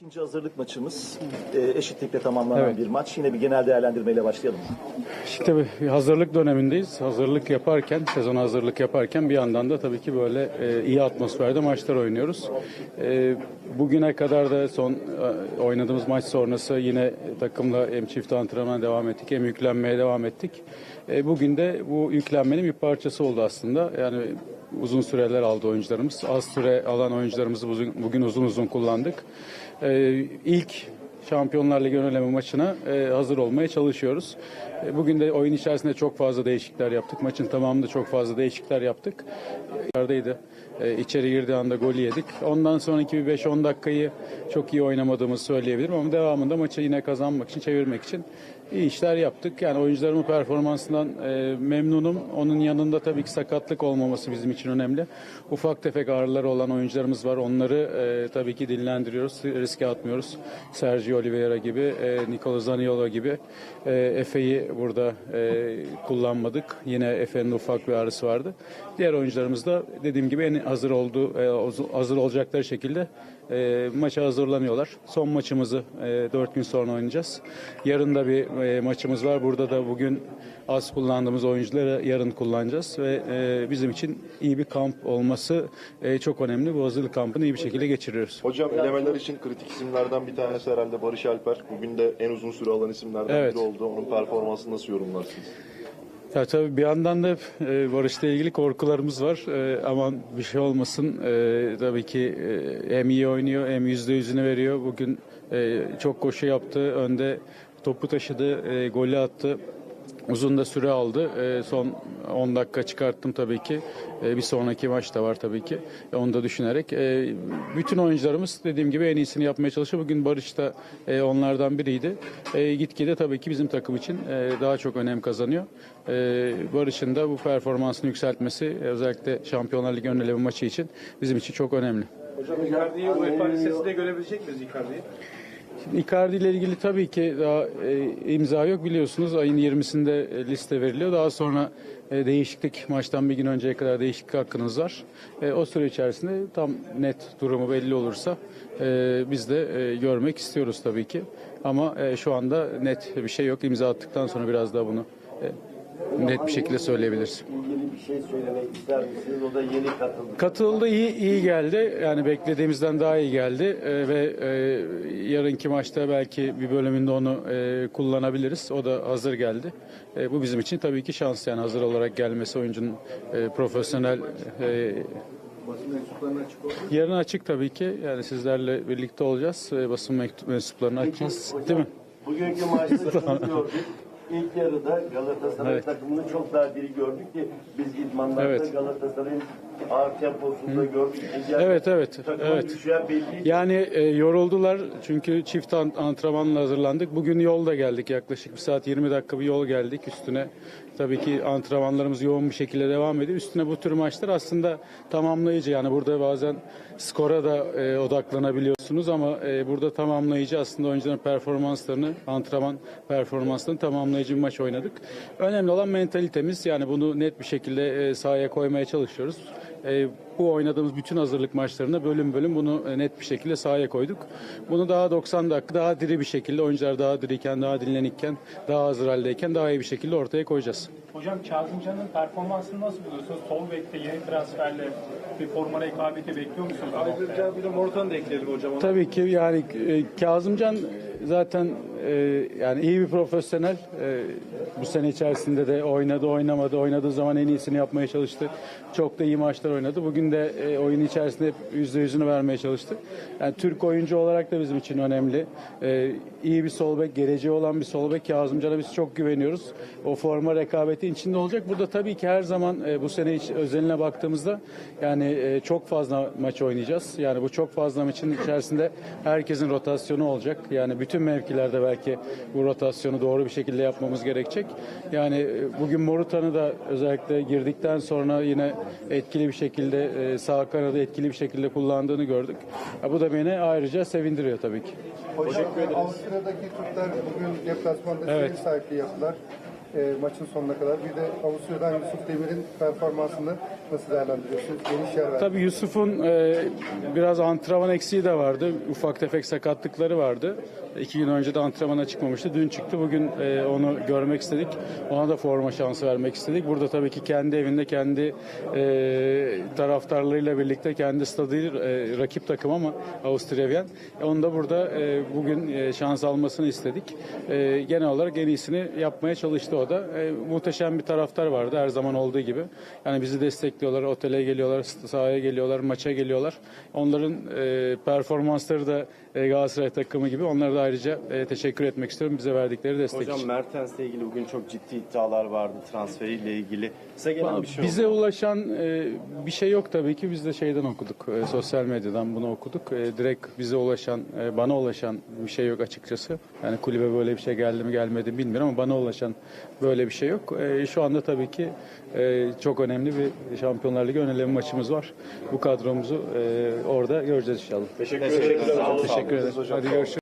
İkinci hazırlık maçımız e, eşitlikle tamamlanan Evet. bir maç. Yine bir genel değerlendirmeyle başlayalım. İşte tabii hazırlık dönemindeyiz. Hazırlık yaparken, sezon hazırlık yaparken bir yandan da tabii ki böyle e, iyi atmosferde maçlar oynuyoruz. E, bugüne kadar da son e, oynadığımız maç sonrası yine takımla hem çift antrenmana devam ettik hem yüklenmeye devam ettik. E, bugün de bu yüklenmenin bir parçası oldu aslında. Yani uzun süreler aldı oyuncularımız. Az süre alan oyuncularımızı bugün, bugün uzun uzun kullandık. E, ilk Şampiyonlar Ligi ön eleme maçına e, hazır olmaya çalışıyoruz. E, bugün de oyun içerisinde çok fazla değişiklikler yaptık. Maçın tamamında çok fazla değişiklikler yaptık. Yukarıdaydı. E, içeri girdiği anda golü yedik. Ondan sonraki bir 5-10 dakikayı çok iyi oynamadığımızı söyleyebilirim ama devamında maçı yine kazanmak için, çevirmek için iyi işler yaptık. Yani oyuncularımın performansından e, memnunum. Onun yanında tabii ki sakatlık olmaması bizim için önemli. Ufak tefek ağrıları olan oyuncularımız var. Onları e, tabii ki dinlendiriyoruz. Riske atmıyoruz. Sergio Oliveira gibi, e, Nicola Zaniolo gibi. E, Efe'yi burada e, kullanmadık. Yine Efe'nin ufak bir ağrısı vardı. Diğer oyuncularımız da dediğim gibi en hazır olduğu, e, hazır olacakları şekilde e, maça hazırlanıyorlar. Son maçımızı e, 4 gün sonra oynayacağız. Yarın da bir e, maçımız var. Burada da bugün az kullandığımız oyuncuları yarın kullanacağız ve e, bizim için iyi bir kamp olması e, çok önemli. Bu hazırlık kampını iyi bir şekilde geçiriyoruz. Hocam elemeler için kritik isimlerden bir tanesi herhalde Barış Alper. Bugün de en uzun süre alan isimlerden Evet. biri oldu. Onun performansını nasıl yorumlarsınız? Ya tabii bir yandan da e, Barış'la ilgili korkularımız var. E, aman bir şey olmasın. E, tabii ki e, hem iyi oynuyor hem yüzde yüzünü veriyor. Bugün e, çok koşu yaptı. Önde topu taşıdı, e, golü attı. Uzun da süre aldı. E, son 10 dakika çıkarttım tabii ki. E, bir sonraki maç da var tabii ki. E, onu da düşünerek. E, bütün oyuncularımız dediğim gibi en iyisini yapmaya çalışıyor. Bugün Barış da e, onlardan biriydi. E, gitgide tabii ki bizim takım için e, daha çok önem kazanıyor. E, Barış'ın da bu performansını yükseltmesi özellikle Şampiyonlar Ligi ön eleme maçı için bizim için çok önemli. Hocam Icardi'yi UEFA listesinde görebilecek miyiz Icardi'yi? Icardi ile ilgili tabii ki daha e, imza yok biliyorsunuz. Ayın 20'sinde e, liste veriliyor. Daha sonra e, değişiklik maçtan bir gün önceye kadar değişiklik hakkınız var. E, o süre içerisinde tam net durumu belli olursa e, biz de e, görmek istiyoruz tabii ki. Ama e, şu anda net bir şey yok. İmza attıktan sonra biraz daha bunu e, net bir şekilde söyleyebiliriz. ilgili bir şey söylemek ister misiniz? O da yeni katıldı. Katıldı iyi iyi geldi. Yani beklediğimizden daha iyi geldi Ee, ve e, yarınki maçta belki bir bölümünde onu e, kullanabiliriz. O da hazır geldi. E, bu bizim için tabii ki şans yani hazır olarak gelmesi oyuncunun e, profesyonel e, Basın mensuplarına açık oldu. yarın açık tabii ki. Yani sizlerle birlikte olacağız. E, basın mensuplarını açacağız. Değil mi? Bugünkü maçta şunu gördük. İlk yarıda Galatasaray Evet. takımını çok daha diri gördük ki biz idmanlarda Evet. Galatasaray'ın ağır temposunda gördük. Evet evet. takımın Evet. belliydi. Yani e, yoruldular çünkü çift ant- antrenmanla hazırlandık. Bugün yolda geldik yaklaşık bir saat 20 dakika bir yol geldik üstüne. Tabii ki antrenmanlarımız yoğun bir şekilde devam ediyor. Üstüne bu tür maçlar aslında tamamlayıcı. Yani burada bazen skora da e, odaklanabiliyorsunuz ama e, burada tamamlayıcı aslında oyuncuların performanslarını, antrenman performanslarını tamamlayıcı bir maç oynadık. Önemli olan mentalitemiz. Yani bunu net bir şekilde e, sahaya koymaya çalışıyoruz. E, bu oynadığımız bütün hazırlık maçlarında bölüm bölüm bunu e, net bir şekilde sahaya koyduk. Bunu daha 90 dakika daha diri bir şekilde oyuncular daha diriyken, daha dinlenikken, daha hazır haldeyken daha iyi bir şekilde ortaya koyacağız. Hocam Kazımcan'ın performansını nasıl buluyorsunuz? Sol bekte yeni transferle bir forma rekabeti bekliyor musunuz? Ayrıca bir de Morutan'ı da ekleyelim hocam. ona. Tabii ki yani e, Kazımcan zaten e, yani iyi bir profesyonel. E, bu sene içerisinde de oynadı, oynamadı. Oynadığı zaman en iyisini yapmaya çalıştı. Çok da iyi maçlar oynadı. Bugün de e, oyun içerisinde hep yüzde yüzünü vermeye çalıştı. Yani Türk oyuncu olarak da bizim için önemli. E, iyi bir sol bek, geleceği olan bir sol bek Kazımcan'a biz çok güveniyoruz. O forma rekabeti içinde olacak. Burada tabii ki her zaman e, bu sene hiç özeline baktığımızda yani e, çok fazla maç oynayacağız. Yani bu çok fazla maçın içerisinde herkesin rotasyonu olacak. Yani bütün mevkilerde belki bu rotasyonu doğru bir şekilde yapmamız gerekecek. Yani e, bugün Morutan'ı da özellikle girdikten sonra yine etkili bir şekilde e, sağ kanadı etkili bir şekilde kullandığını gördük. Ya bu da beni ayrıca sevindiriyor tabii ki. Hocam Avusturya'daki Türkler bugün deplasmanda Evet. sahipliği yaptılar. E, maçın sonuna kadar. Bir de Avusturya'dan Yusuf Demir'in performansını nasıl değerlendiriyorsunuz? Geniş yer verdi. Tabii Yusuf'un e, biraz antrenman eksiği de vardı. Ufak tefek sakatlıkları vardı. İki gün önce de antrenmana çıkmamıştı. Dün çıktı. Bugün e, onu görmek istedik. Ona da forma şansı vermek istedik. Burada tabii ki kendi evinde, kendi e, taraftarlarıyla birlikte kendi stadı e, rakip takım ama Avusturya Viyen. E, onu da burada e, bugün e, şans almasını istedik. E, genel olarak en iyisini yapmaya çalıştı o da. E, muhteşem bir taraftar vardı her zaman olduğu gibi. Yani bizi destekliyorlar, otele geliyorlar, sahaya geliyorlar, maça geliyorlar. Onların e, performansları da e, Galatasaray takımı gibi. Onlara da ayrıca e, teşekkür etmek istiyorum bize verdikleri destek için. Hocam Mertens'le ilgili bugün çok ciddi iddialar vardı transferiyle ilgili. Size gelen bir şey Bize oldu. mu? ulaşan e, bir şey yok tabii ki. Biz de şeyden okuduk. e, sosyal medyadan bunu okuduk. E, direkt bize ulaşan, e, bana ulaşan bir şey yok açıkçası. Yani kulübe böyle bir şey geldi mi gelmedi mi bilmiyorum ama bana ulaşan böyle bir şey yok. E, şu anda tabii ki e, çok önemli bir Şampiyonlar Ligi ön eleme maçımız var. Bu kadromuzu e, orada göreceğiz inşallah. Teşekkür ederim. Teşekkür ederim. Hadi görüşürüz.